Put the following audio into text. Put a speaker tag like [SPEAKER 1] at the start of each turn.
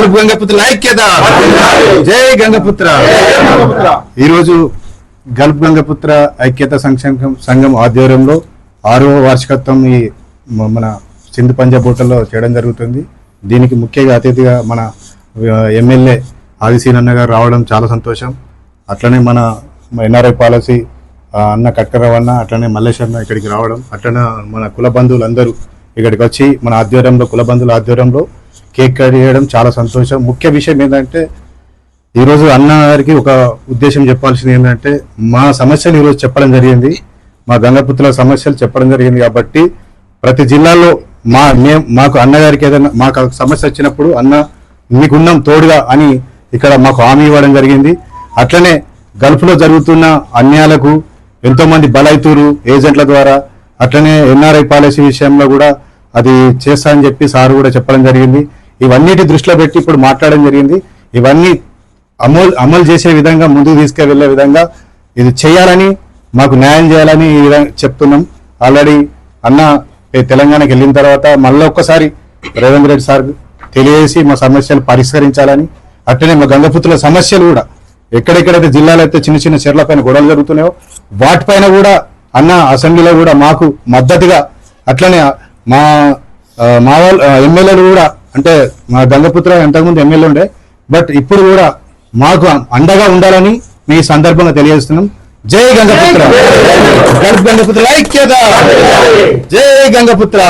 [SPEAKER 1] Gulf Gangaputra ఐక్యత జై గంగపుత్ర. ఈరోజు గల్ప్ గంగపుత్ర ఐక్యత సంక్షేమ సంఘం ఆధ్వర్యంలో ఆరో వార్షికత్వం ఈ మన సింధు పంజాబ్ హోటల్లో చేయడం జరుగుతుంది. దీనికి ముఖ్యంగా అతిథిగా మన ఎమ్మెల్యే ఆదిశీనన్న గారు రావడం చాలా సంతోషం. అట్లనే మన ఎన్ఆర్ఐ పాలసీ అన్న కట్కరావు అన్న అట్లనే మల్లేశన్న ఇక్కడికి రావడం అట్లనే మన కుల బంధువులు అందరూ ఇక్కడికి వచ్చి మన ఆధ్వర్యంలో కుల బంధువుల ఆధ్వర్యంలో కేక్ కట్ చేయడం చాలా సంతోషం. ముఖ్య విషయం ఏంటంటే ఈరోజు అన్న గారికి ఒక ఉద్దేశం చెప్పాల్సింది ఏంటంటే మా సమస్యలు ఈరోజు చెప్పడం జరిగింది. మా గంగపుత్రుల సమస్యలు చెప్పడం జరిగింది కాబట్టి ప్రతి జిల్లాలో మా మేము మాకు అన్నగారికి ఏదైనా మాకు సమస్య వచ్చినప్పుడు అన్న మీకున్నాం తోడుగా అని ఇక్కడ మాకు హామీ ఇవ్వడం జరిగింది. అట్లనే గల్ఫ్లో జరుగుతున్న అన్యాయాలకు ఎంతోమంది బలైతురు ఏజెంట్ల ద్వారా అట్లనే ఎన్ఆర్ఐ పాలసీ విషయంలో కూడా అది చేస్తా అని చెప్పి సార్ కూడా చెప్పడం జరిగింది. ఇవన్నిటి దృష్టిలో పెట్టి ఇప్పుడు మాట్లాడడం జరిగింది. ఇవన్నీ అమలు అమలు చేసే విధంగా ముందుకు తీసుకెళ్ళే విధంగా ఇది చేయాలని మాకు న్యాయం చేయాలని ఈ విధంగా చెప్తున్నాం. ఆల్రెడీ అన్న తెలంగాణకి వెళ్ళిన తర్వాత మళ్ళీ ఒక్కసారి రేవంత్ రెడ్డి సార్ తెలియజేసి మా సమస్యలు పరిష్కరించాలని అట్లనే మా గంగపుత్రుల సమస్యలు కూడా ఎక్కడెక్కడైతే జిల్లాలో అయితే చిన్న చిన్న చెర్ల పైన గొడవలు జరుగుతున్నాయో వాటిపైన కూడా అన్న అసెంబ్లీలో కూడా మాకు మద్దతుగా అట్లనే మా మా వాళ్ళు ఎమ్మెల్యేలు కూడా అంటే మా గంగపుత్ర ఇంతకుముందు ఎమ్మెల్యే ఉండే బట్ ఇప్పుడు కూడా మాకు అండగా ఉండాలని మీ సందర్భంగా తెలియజేస్తున్నాం. జై గంగపుత్ర. గంగపుత్ర. ఐక్యత జై గంగపుత్ర.